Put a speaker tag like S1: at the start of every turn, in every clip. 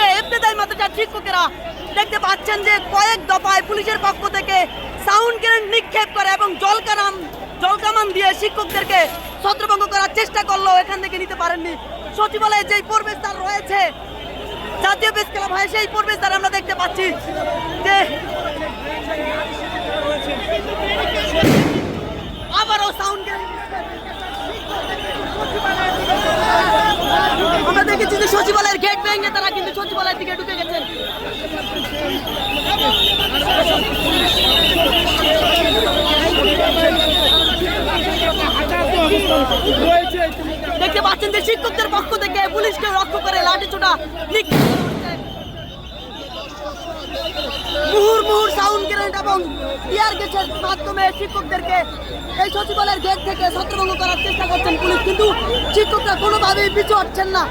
S1: হচ্ছে এফতেদাই মাদ্রাসার শিক্ষকেরা দেখতে পাচ্ছেন যে কয়েক দফায় পুলিশের পক্ষ থেকে সাউন্ড গ্রেনেড নিক্ষেপ করে এবং জলকামান জলকামান দিয়ে শিক্ষকদেরকে ছত্রভঙ্গ করার চেষ্টা করলেও এখান থেকে নিতে পারেননি। সচিবালয়ে যেই প্রবেশদ্বার রয়েছে, জাতীয় প্রেস ক্লাব হয় সেই প্রবেশদ্বার আমরা দেখতে পাচ্ছি যে আবারও সাউন্ড আমরা দেখেছি যে সচিবালয়ের গেট ভেঙে তারা কিন্তু সচিবালয়ের দিকে ঢুকে গেছেন দেখতে পাচ্ছেন যে শিক্ষকদের পক্ষ থেকে পুলিশকে লক্ষ্য করে লাঠি ছোটা মুহুর মুহুর সাউন্ড গ্রেনেড এবং টিয়ার গ্যাসের মাধ্যমে শিক্ষকদেরকে এই সচিবালয়ের গেট থেকে ছত্রভঙ্গ করার চেষ্টা করছেন পুলিশ কিন্তু শিক্ষকরা কোনোভাবেই পিছু হচ্ছেন না।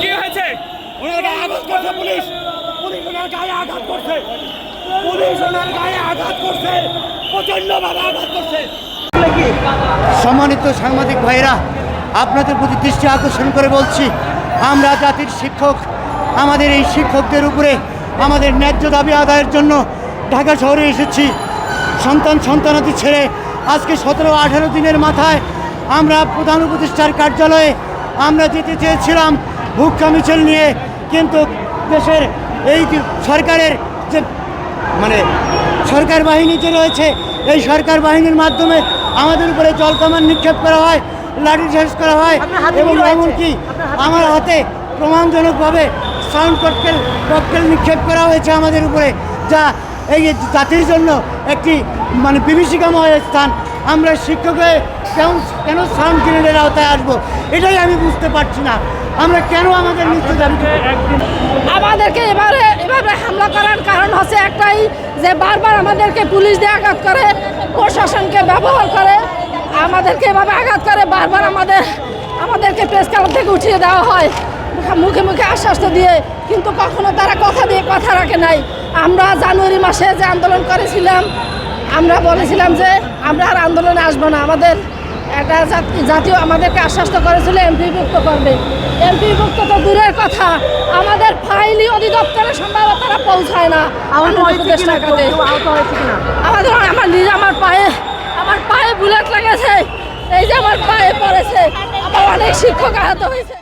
S2: কি হয়েছে?
S3: ওনার গায়ে আঘাত করছে পুলিশ। পুলিশ ওনার গায়ে আঘাত করছে।
S4: সম্মানিত সাংবাদিক ভাইরা আপনাদের প্রতি দৃষ্টি আকর্ষণ করে বলছি, আমরা জাতির শিক্ষক, আমাদের এই শিক্ষকদের উপরে আমাদের ন্যায্য দাবি আদায়ের জন্য ঢাকা শহরে এসেছি। সন্তান, সন্তানাদি ছেড়ে আজকে সতেরো, আঠারো দিনের মাথায় আমরা প্রধান উপদেষ্টার কার্যালয়ে আমরা যেতে চেয়েছিলাম ভুক্কা মিছিল নিয়ে, কিন্তু দেশের এই সরকারের যে মানে সরকার বাহিনী যে রয়েছে এই সরকার বাহিনীর মাধ্যমে আমাদের উপরে জল কামান নিক্ষেপ করা হয় লাঠি চার্জ করা হয় এবং এমনকি আমার হাতে প্রমাণজনকভাবে সাউন্ড ককটেল ককটেল নিক্ষেপ করা হয়েছে আমাদের উপরে যা এই যে জাতির জন্য একটি মানে বিভীষিকাময় স্থান। আমরা শিক্ষক হয়ে কেন কেন সাউন্ড গ্রেনেডের আওতায় আসব এটাই আমি বুঝতে পারছি না। আমরা কেন আমাদের মৃত্যু দাবি?
S5: আমাদেরকে এবারে হামলা করার কারণ হচ্ছে একটাই যে বারবার আমাদেরকে পুলিশ দিয়ে আঘাত করে, প্রশাসনকে ব্যবহার করে, আমাদেরকে এভাবে আঘাত করে, বারবার আমাদের, আমাদেরকে প্রেস ক্লাব থেকে উঠিয়ে দেওয়া হয়। মুখে মুখে আশ্বাস দিয়ে, কিন্তু কখনো তারা কথা দিয়ে কথা রাখে নাই। আমরা জানুয়ারি মাসে যে আন্দোলন করেছিলাম, আমরা বলেছিলাম যে আমরা আর আন্দোলনে আসব না। আমাদের একটা জাতি- জাতীয় আমাদেরকে আশ্বস্ত করেছিল এমপি মুক্ত করবে এমপি মুক্ত তো দূরের কথা। আমাদের ফাইলি অধিদপ্তরে সম্ভব তারা পৌঁছায় না। আমাদের আমার নিজে আমার পায়ে আমার পায়ে বুলেট লেগেছে। এই যে আমার পায়ে পড়েছে। আমার অনেক শিক্ষক আহত হয়েছে।